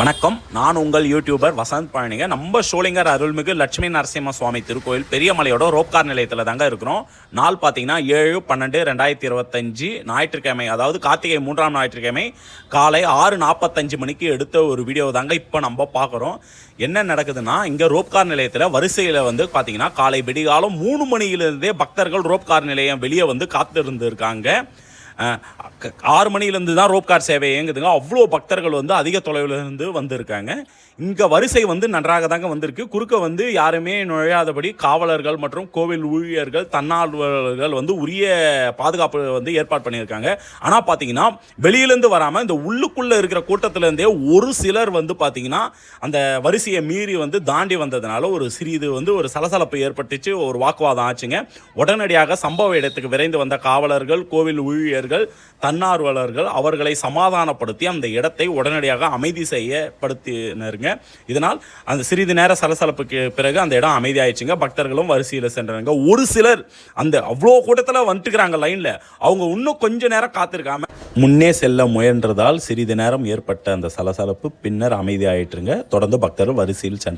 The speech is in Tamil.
வணக்கம். நான் உங்கள் யூடியூபர் வசந்த் பழனிங்க. நம்ம சோழிங்கர் அருள்மிகு லட்சுமி நரசிம்ம சுவாமி திருக்கோயில் பெரியமலையோட ரோப்கார் நிலையத்தில் தாங்க இருக்கிறோம். நாள் பார்த்தீங்கன்னா ஏழு பன்னெண்டு ரெண்டாயிரத்தி இருபத்தஞ்சு ஞாயிற்றுக்கிழமை அதாவது கார்த்திகை மூன்றாம் ஞாயிற்றுக்கிழமை காலை ஆறு நாற்பத்தஞ்சு மணிக்கு எடுத்த ஒரு வீடியோ தாங்க இப்போ நம்ம பார்க்குறோம். என்ன நடக்குதுன்னா இங்கே ரோப்கார் நிலையத்தில் வரிசையில் வந்து பார்த்தீங்கன்னா காலை விடிகாலம் மூணு மணியிலிருந்தே பக்தர்கள் ரோப்கார் நிலையம் வெளியே வந்து காத்திருந்து இருக்காங்க ஆறு மணிலேருந்து தான் ரோப் கார் சேவை இயங்குதுங்க. அவ்வளோ பக்தர்கள் வந்து அதிக தொலைவிலிருந்து வந்திருக்காங்க. இங்கே வரிசை வந்து நன்றாக தாங்க வந்திருக்கு. குறுக்க வந்து யாருமே நுழையாதபடி காவலர்கள் மற்றும் கோவில் ஊழியர்கள் தன்னார்வலர்கள் வந்து உரிய பாதுகாப்பு வந்து ஏற்பாடு பண்ணியிருக்காங்க. ஆனால் பார்த்தீங்கன்னா வெளியிலேருந்து வராமல் இந்த உள்ளுக்குள்ளே இருக்கிற கூட்டத்திலேருந்தே ஒரு சிலர் வந்து பார்த்தீங்கன்னா அந்த வரிசையை மீறி வந்து தாண்டி வந்ததுனால ஒரு சிறிது வந்து ஒரு சலசலப்பு ஏற்பட்டுச்சு. ஒரு வாக்குவாதம் ஆச்சுங்க. உடனடியாக சம்பவ இடத்துக்கு விரைந்து வந்த காவலர்கள் கோவில் ஊழியர்கள் தன்னார்வலர்கள் அவர்களை சமாதானப்படுத்தி அந்த இடத்தை உடனடியாக அமைதி செய்யப்படுத்தினருங்க. இதனால் அந்த சிறிது நேர சலசலப்புக்கு பிறகு அந்த இடம் அமைதியாயிடுச்சுங்க. பக்தர்களும் வரிசையில் சென்றாங்க. ஒரு சிலர் அந்த அவ்வளோ கூட்டத்தில் வந்துட்டுக்கிறாங்க லைனில் அவங்க இன்னும் கொஞ்ச நேரம் காத்திருக்காம முன்னே செல்ல முயன்றதால் சிறிது நேரம் ஏற்பட்ட அந்த சலசலப்பு பின்னர் அமைதியாயிட்டுருங்க. தொடர்ந்து பக்தர்கள் வரிசையில் சென்றாங்க